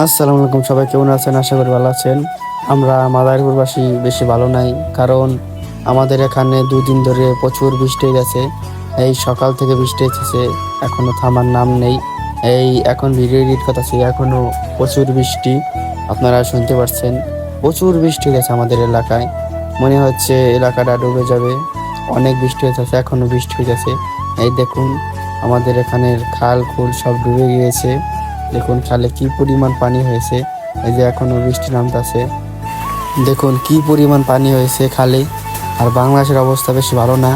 আসসালামু আলাইকুম সবাই, কেমন আছেন? আশা করি ভালো আছেন। আমরা মাদারপুরবাসী বেশি ভালো নাই, কারণ আমাদের এখানে দুদিন ধরে প্রচুর বৃষ্টি গেছে। এই সকাল থেকে বৃষ্টি হচ্ছে এখনও থামার নাম নেই। এই এখন ভিডিও এডিট করতেছি, এখনও প্রচুর বৃষ্টি, আপনারা শুনতে পাচ্ছেন প্রচুর বৃষ্টি গেছে আমাদের এলাকায়। মনে হচ্ছে এলাকাটা ডুবে যাবে। অনেক বৃষ্টি হয়েছে এখনও বৃষ্টি হয়ে গেছে এই দেখুন, আমাদের এখানের খাল খুল সব ডুবে গিয়েছে। দেখুন খালে কি পরিমাণ পানি হয়েছে, এই যে এখনও বৃষ্টি নামতেছে। দেখুন কি পরিমাণ পানি হয়েছে খালে। আর বাংলাদেশের অবস্থা বেশি ভালো না।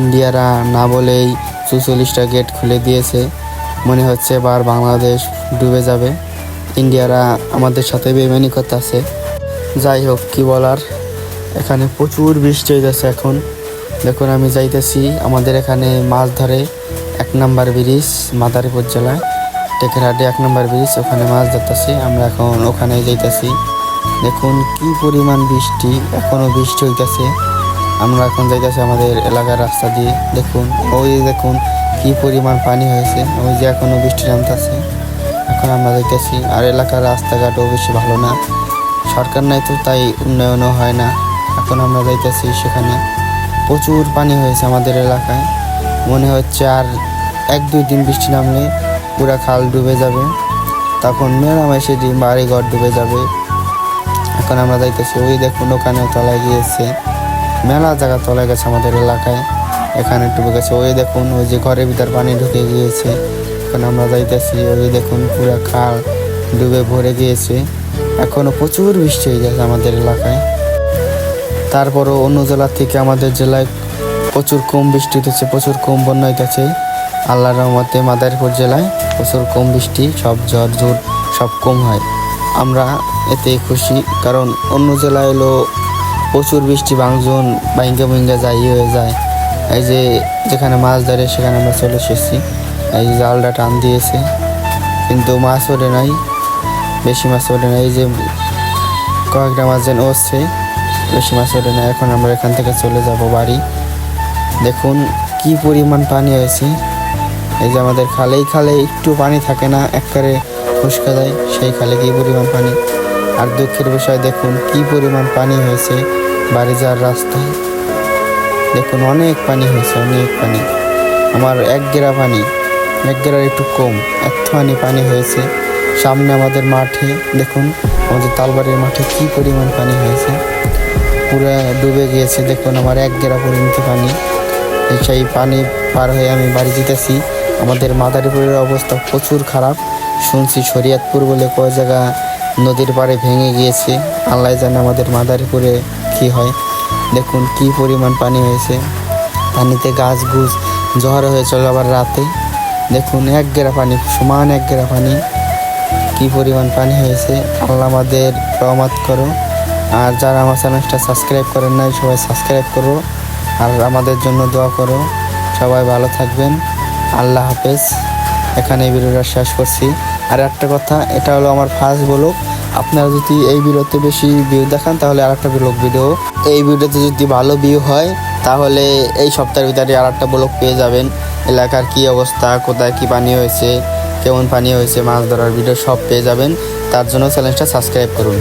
ইন্ডিয়ারা না বলেই চুচল্লিশটা গেট খুলে দিয়েছে। মনে হচ্ছে এবার বাংলাদেশ ডুবে যাবে। ইন্ডিয়ারা আমাদের সাথে বেমানি করতেছে। যাই হোক, কি বলার? এখানে প্রচুর বৃষ্টি হয়ে এখন। দেখুন আমি যাইতেছি আমাদের এখানে মাছ ধরে এক নাম্বার ব্রিজ, মাদারীপুর জেলায়। টেকেরহাটে এক নম্বর ব্রিজ, ওখানে মাছ ধরতেছি। আমরা এখন ওখানে যাইতেছি। দেখুন কি পরিমাণ বৃষ্টি এখনও বৃষ্টি হইতেছে। আমরা এখন যাইতেছি আমাদের এলাকার রাস্তা দিয়ে। দেখুন, ওই দেখুন কি পরিমাণ পানি হয়েছে, ওই যে এখনও বৃষ্টি নামতেছে। এখন আমরা যাইতেছি। আর এলাকার রাস্তাঘাটও বেশি ভালো না। সরকার নাই তো, তাই উন্নয়নও হয় না। এখন আমরা যাইতেছি সেখানে। প্রচুর পানি হয়েছে আমাদের এলাকায়। মনে হচ্ছে আর এক দুই দিন বৃষ্টি নামলে পুরা খাল ডুবে যাবে। তখন মেরামাইসে বাড়ি ঘর ডুবে যাবে। এখন আমরা যাইতেছি, ওই দেখুন ওখানে তলায় গিয়েছে। মেলা জায়গা তলায় গেছে আমাদের এলাকায়। এখানে ডুবে গেছে, ওই দেখুন, ওই যে ঘরের ভিতর পানি ঢুকে গিয়েছে। এখন আমরা যাইতেছি, ওই দেখুন পুরা খাল ডুবে ভরে গিয়েছে। এখনও প্রচুর বৃষ্টি হয়ে গেছে আমাদের এলাকায়। তারপরও অন্য জেলার থেকে আমাদের জেলায় প্রচুর কম বৃষ্টি হতেছে প্রচুর কম বন্যা হইতেছে। আল্লাহর রহমতে মাদারীপুর জেলায় প্রচুর কম বৃষ্টি, সব ঝড় ঝড় সব কম হয়। আমরা এতে খুশি, কারণ অন্য জেলায় এলো প্রচুর বৃষ্টি ভাঙজন বাইঙ্গা যায় ইয়ে হয়ে যায়। এই যে যেখানে মাছ ধরে সেখানে আমরা চলে এসেছি। এই জালটা টান দিয়েছে, কিন্তু মাছ ওঠে নাই, বেশি মাছ ওঠে নাই। এই যে কয়েকটা মাছ যেন হচ্ছে বেশি মাছ ওঠে না এখন আমরা এখান থেকে চলে যাব বাড়ি। দেখুন কি পরিমাণ পানি হয়েছে এই যে আমাদের খালেই খালে একটু পানি থাকে না একবারে ফুসকা যায় সেই খালে কি পরিমাণ পানি? আর দুঃখের বিষয়, দেখুন কি পরিমাণ পানি হয়েছে বাড়ি যাওয়ার রাস্তায়। দেখুন অনেক পানি হয়েছে, অনেক পানি। আমার এক গেরা পানি, এক গেরার একটু কম এতখানি পানি হয়েছে। সামনে আমাদের মাঠে, দেখুন আমাদের তালবাড়ির মাঠে কি পরিমাণ পানি হয়েছে। পুরো ডুবে গিয়েছে, দেখুন আমার এক গেরা পরিমিত পানি। সেই পানি পার হয়ে আমি বাড়ি যেতেছি। আমাদের মাদারীপুরের অবস্থা প্রচুর খারাপ। শুনছি শরীয়তপুর বলে কয় জায়গা নদীর পাড়ে ভেঙে গিয়েছে। আল্লাহ জানে আমাদের মাদারীপুরে কি হয়। দেখুন কি পরিমাণ পানি হয়েছে। পানিতে গাছ গুছ ঝড় হয়ে চলে আবার রাতে। দেখুন এক গেরা পানি, সমান এক গেরা পানি। কি পরিমাণ পানি হয়েছে। আল্লাহ আমাদের রহমত করো। আর যারা আমার চ্যানেলটা সাবস্ক্রাইব করেন নাই, সবাই সাবস্ক্রাইব করো। আর আমাদের জন্য দোয়া করো। সবাই ভালো থাকবেন। আল্লাহ হাফেজ। এখানে এই ভিডিওটা শেষ করছি। আর একটা কথা, এটা হলো আমার ফার্স্ট ব্লগ আপনারা যদি এই ভিডিওতে বেশি ভিউ দেখান, তাহলে আর একটা ব্লগ ভিডিও এই ভিডিওতে যদি ভালো ভিউ হয়, তাহলে এই সপ্তাহের ভিতরে আর একটা ব্লগ পেয়ে যাবেন। এলাকার কি অবস্থা, কোথায় কি পানি হয়েছে, কেমন পানি হয়েছে, মাছ ধরার ভিডিও সব পেয়ে যাবেন। তার জন্য চ্যানেলটা সাবস্ক্রাইব করুন।